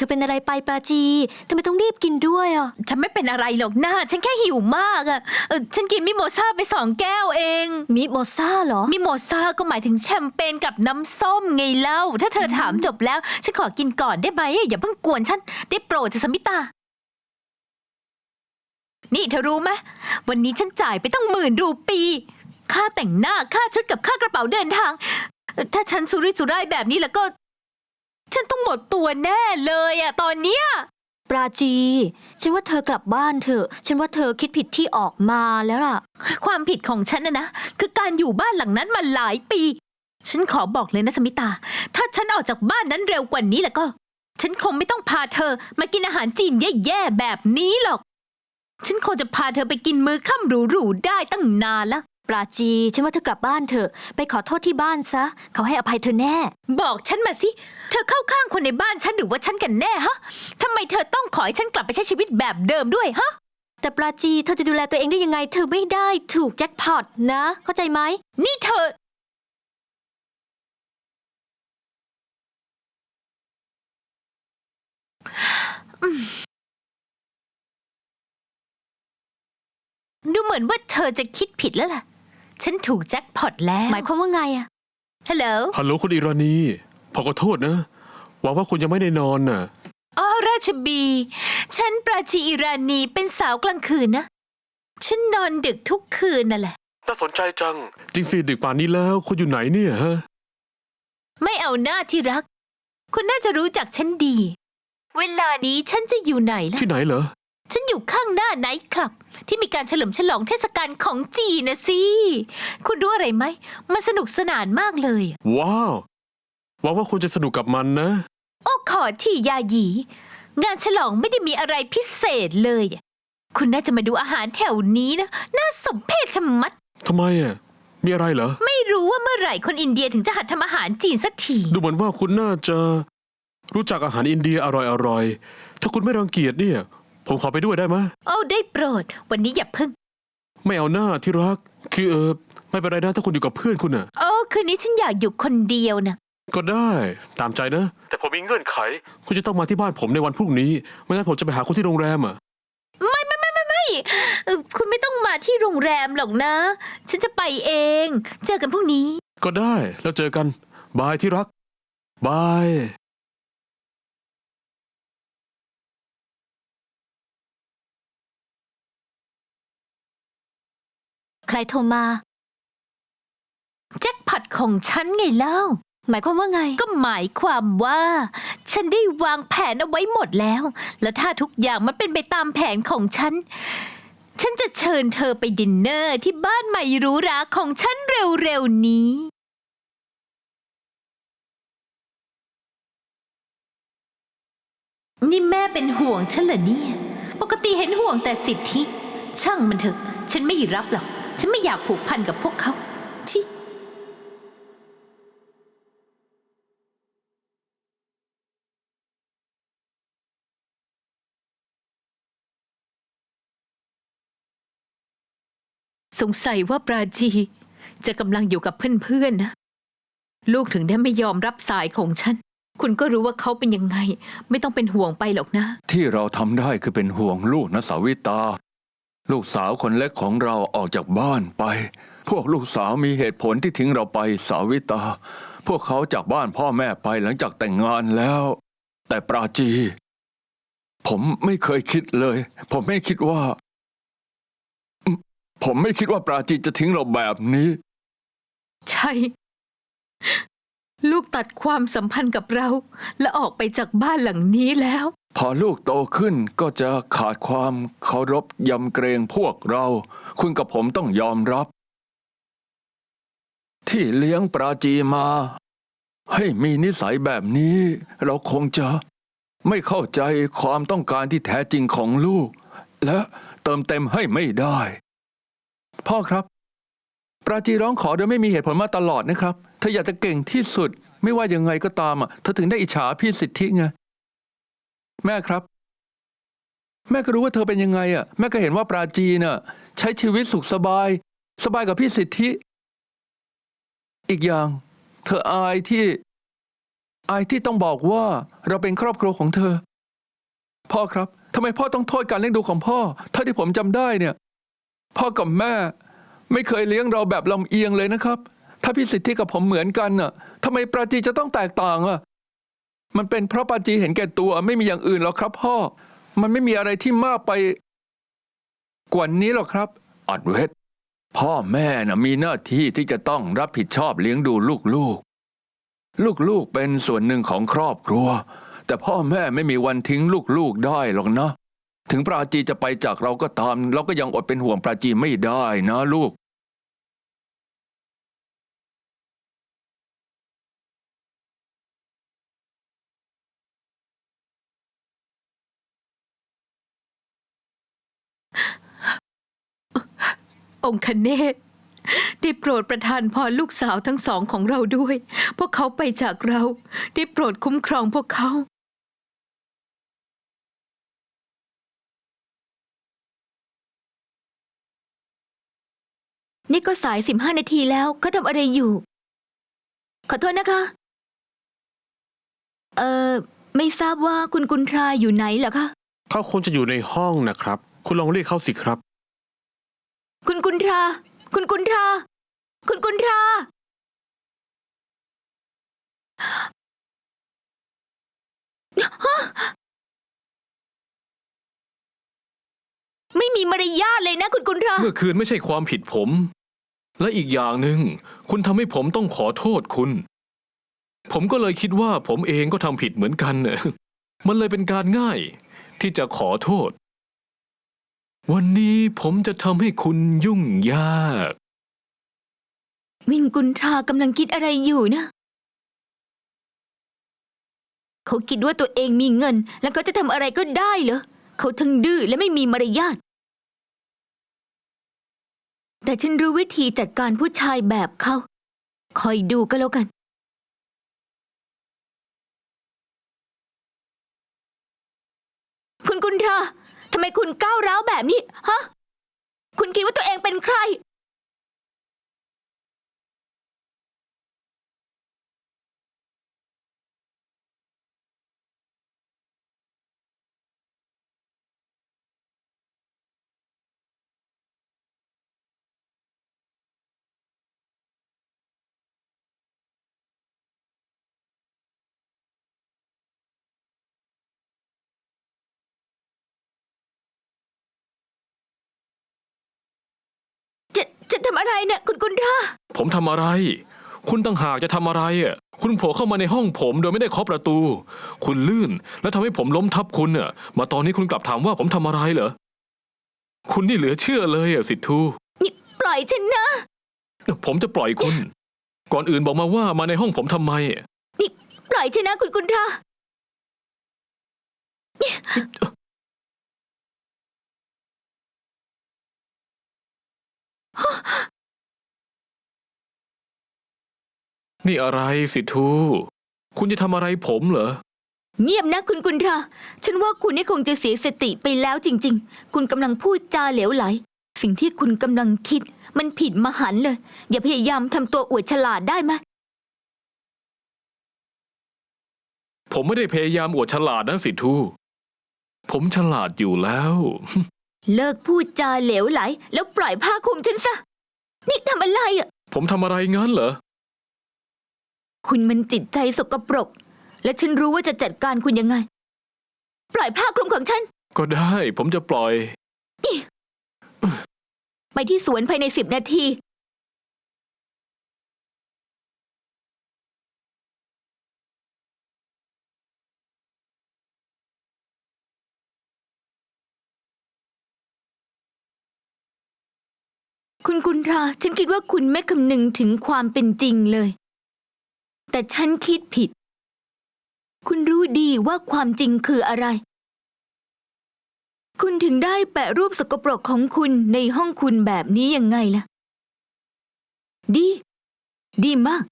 ธอเป็นอะไรไปปราจีทำไมต้องรีบกินด้วยอะ ฉันไม่เป็นอะไรหรอกนะฉันแค่หิวมากอะเออฉันกินมิโมซาไปสองแก้วเอง มิโมซ่าเหรอ มิโมซาก็หมายถึงแชมเปญกับน้ำส้มไงเล่า ถ้าเธอถามจบแล้ว ฉันขอกินก่อนได้ไหมอย่าเพิ่งกวนฉัน ได้โปรดจะสมิตา นี่เธอรู้ไหมวันนี้ฉันจ่ายไปตั้งหมื่นรูปี ค่าแต่งหน้า ค่าชุดกับค่ากระเป๋าเดินทาง ถ้าฉันสุรุ่ยสุร่ายแบบนี้แล้วก็ ฉันต้องหมดตัวแน่เลยอะตอนเนี้ยปราจี ฉันว่าเธอกลับบ้านเถอะ ฉันว่าเธอคิดผิดที่ออกมาแล้วล่ะ ความผิดของฉันนะนะ คือการอยู่บ้านหลังนั้นมาหลายปี ฉันขอบอกเลยนะสมิตา ถ้าฉันออกจากบ้านนั้นเร็วกว่านี้แล้วก็ ฉันคงไม่ต้องพาเธอมากินอาหารจีนแย่ๆแบบนี้หรอก ฉันคงจะพาเธอไปกินมื้อค่ำหรูๆได้ตั้งนานละ ปราจีฉันว่าเธอกลับบ้านเถอะ ไปขอโทษที่บ้านซะ เขาให้อภัยเธอแน่ บอกฉันมาสิ เธอเข้าข้างคนในบ้านฉันหรือว่าฉันกันแน่ฮะทำไมเธอต้องขอให้ฉันกลับไปใช้ชีวิตแบบเดิมด้วยฮะ แต่ปราจีเธอจะดูแลตัวเองได้ยังไง เธอไม่ได้ถูกแจ็คพอตนะ เข้าใจไหม นี่เธอ ดูเหมือนว่าเธอจะคิดผิดแล้วล่ะ ฉันถูกแจ็คพอตแล้ว หมายความว่าไงอะฮัลโหล ฮัลโหลคุณอิรานีพอขอโทษนะ หวังว่าคุณยังไม่ได้นอนน่ะ อ๋อราชบี ฉันปราจีอิรานีเป็นสาวกลางคืนนะ ฉันนอนดึกทุกคืนนั่นแหละ น่าสนใจจัง จริงสิดึกป่านนี้แล้ว คุณอยู่ไหนเนี่ยฮะ ไม่เอาหน้าที่รัก คุณน่าจะรู้จักฉันดี เวลานี้ฉันจะอยู่ไหนล่ะ ที่ไหนเหรอ ฉันอยู่ข้างหน้าไนท์คลับ ที่มีการเฉลิมฉลองเทศกาลของจีนนะสิ คุณรู้อะไรไหม มันสนุกสนานมากเลย ว้าวหวังว่าคุณจะสนุกกับมันนะ โอ้ขอที่ยาหยี งานฉลองไม่ได้มีอะไรพิเศษเลย คุณน่าจะมาดูอาหารแถวนี้นะ น่าสมเพชชะมัด ทำไมอะ มีอะไรเหรอ ไม่รู้ว่าเมื่อไหร่คนอินเดียถึงจะหัดทำอาหารจีนสักที ดูเหมือนว่าคุณน่าจะ รู้จักอาหารอินเดียอร่อยๆ ถ้าคุณไม่รังเกียจเนี่ย ผมขอไปด้วยได้ไหมะโอ้ได้โปรด วันนี้อย่าพึ่ง ไม่เอาหน้าที่รัก คือเออไม่เป็นไรนะถ้าคุณอยู่กับเพื่อนคุณน่ะ โอ้คืนนี้ฉันอยากอยู่คนเดียวนะก็ได้ตามใจนะ แต่ผมมีเงื่อนไข คุณจะต้องมาที่บ้านผมในวันพรุ่งนี้ ไม่งั้นผมจะไปหาคุณที่โรงแรมอะไม่ไม่ไม่ไม่ไม่เอ่อคุณไม่ต้องมาที่โรงแรมหรอกนะ ฉันจะไปเอง เจอกันพรุ่งนี้ ก็ได้แล้วเจอกัน บายที่รัก บาย ใครโทรมา แจ็คพอตของฉันไงเล่า หมายความว่าไง ก็หมายความว่า ฉันได้วางแผนเอาไว้หมดแล้ว แล้วถ้าทุกอย่างมันเป็นไปตามแผนของฉัน ฉันจะเชิญเธอไปดินเนอร์ที่บ้านใหม่หรูหราของฉันเร็วๆนี้ นี่แม่เป็นห่วงฉันเหรอเนี่ย ปกติเห็นห่วงแต่สิทธิ ช่างมันเถอะ ฉันไม่รับหรอก ฉันไม่อยากผูกพันกับพวกเขาที่สงสัยว่าปราจี จะกำลังอยู่กับเพื่อนๆนะ ลูกถึงได้ไม่ยอมรับสายของฉัน คุณก็รู้ว่าเขาเป็นยังไง ไม่ต้องเป็นห่วงไปหรอกนะ ที่เราทำได้คือเป็นห่วงลูกนะสาวิตา ลูกสาวคนเล็กของเราออกจากบ้านไป พวกลูกสาวมีเหตุผลที่ทิ้งเราไปสาวิตา พวกเขาจากบ้านพ่อแม่ไปหลังจากแต่งงานแล้ว แต่ปราจี ผมไม่เคยคิดเลย ผมไม่คิดว่า ผมไม่คิดว่าปราจีจะทิ้งเราแบบนี้ ใช่ ลูกตัดความสัมพันธ์กับเรา และออกไปจากบ้านหลังนี้แล้ว พอลูกโตขึ้นก็จะขาดความเคารพยำเกรงพวกเรา คุณกับผมต้องยอมรับ ที่เลี้ยงปราจีมา ให้มีนิสัยแบบนี้ เราคงจะไม่เข้าใจความต้องการที่แท้จริงของลูก และเติมเต็มให้ไม่ได้ พ่อครับ ปราจีร้องขอโดยไม่มีเหตุผลมาตลอดนะครับ เธออยากจะเก่งที่สุด ไม่ว่ายังไงก็ตามอะเธอถึงได้อิจฉาพี่สิทธิไงแม่ครับ แม่ก็รู้ว่าเธอเป็นยังไงอะแม่ก็เห็นว่าปราจีน่ะใช้ชีวิตสุขสบาย สบายกับพี่สิทธิ อีกอย่าง เธออายที่ อายที่ต้องบอกว่าเราเป็นครอบครัวของเธอ พ่อครับทำไมพ่อต้องโทษการเลี้ยงดูของพ่อ เท่าที่ผมจำได้เนี่ย พ่อกับแม่ ไม่เคยเลี้ยงเราแบบลำเอียงเลยนะครับ ถ้าพี่สิทธิกับผมเหมือนกันน่ะทำไมปราจีจะต้องแตกต่างอะมันเป็นเพราะปราจีเห็นแก่ตัวไม่มีอย่างอื่นหรอกครับ พ่อ มันไม่มีอะไรที่มากไป กว่านี้หรอกครับอัดเวทพ่อแม่น่ะมีหน้าที่ที่จะต้องรับผิดชอบเลี้ยงดูลูกๆ ลูกๆเป็นส่วนหนึ่งของครอบครัว แต่พ่อแม่ไม่มีวันทิ้งลูกๆได้หรอกนะ ถึงปราจีจะไปจากเราก็ตาม เราก็ยังอดเป็นห่วงปราจีไม่ได้นะลูก องค์คเนศได้โปรดประทานพรลูกสาวทั้งสองของเราด้วย พวกเขาไปจากเรา ได้โปรดคุ้มครองพวกเขา นี่ก็สายสิบห้านาทีแล้วเขาทำอะไรอยู่ ขอโทษนะคะ เอ่อ ไม่ทราบว่าคุณกุนทราอยู่ไหนเหรอคะ เขาคงจะอยู่ในห้องนะครับ คุณลองเรียกเขาสิครับคุณกุนท รา คุณกุนทรา คุณกุนทรา ไม่มีมารยาทเลยนะ คุณกุนทรา เมื่อคืนไม่ใช่ความผิดผม และอีกอย่างหนึ่ง คุณทำให้ผมต้องขอโทษคุณ ผมก็เลยคิดว่าผมเองก็ทำผิดเหมือนกันเน่ะมันเลยเป็นการง่าย ที่จะขอโทษ วันนี้ผมจะทำให้คุณยุ่งยาก วินกุนทรากำลังคิดอะไรอยู่นะ เขาคิดว่าตัวเองมีเงิน แล้วเขาจะทำอะไรก็ได้เหรอ เขาทั้งดื้อและไม่มีมารยาท แต่ฉันรู้วิธีจัดการผู้ชายแบบเขา คอยดูก็แล้วกัน คุณกุนทราำไมคุณก้าวร้าวแบบนี้ ฮะ คุณคิดว่าตัวเองเป็นใคร จะจะทำอะไรเนี่ย คุณกุนทราผมทำอะไร คุณต่างหากจะทำอะไรอะคุณโผล่เข้ามาในห้องผมโดยไม่ได้เคาะประตู คุณลื่นแล้วทำให้ผมล้มทับคุณอะมาตอนนี้คุณกลับถามว่าผมทำอะไรเหรอ คุณนี่เหลือเชื่อเลยอะสิทธูนี่ปล่อยฉันนะ ผมจะปล่อยคุณ ก่อนอื่นบอกมาว่ามาในห้องผมทำไม นี่ปล่อยฉันนะ คุณกุนทรา นี่อะไรสิทธูคุณจะทำอะไรผมเหรอ เงียบนะคุณกุนทราฉันว่าคุณนี่คงจะเสียสติไปแล้วจริง ๆ คุณกำลังพูดจาเหลวไหล สิ่งที่คุณกำลังคิด มันผิดมหันต์เลย อย่าพยายามทำตัวอวดฉลาดได้ไหมผมไม่ได้พยายามอวดฉลาดนะสิทธูผมฉลาดอยู่แล้ว เลิกพูดจาเหลวไหล แล้วปล่อยผ้าคลุมฉันซะ นี่ทำอะไรอะ ผมทำอะไรงั้นเหรอ คุณมันจิตใจสกปรก และฉันรู้ว่าจะจัดการคุณยังไง ปล่อยผ้าคลุมของฉัน ก็ได้ ผมจะปล่อย ไปที่สวนภายในสิบนาที คุณกุนทราฉันคิดว่าคุณไม่คำนึงถึงความเป็นจริงเลย แต่ฉันคิดผิด คุณรู้ดีว่าความจริงคืออะไร คุณถึงได้แปะรูปสกปรกของคุณในห้องคุณแบบนี้ยังไงล่ะ ดี ดีมาก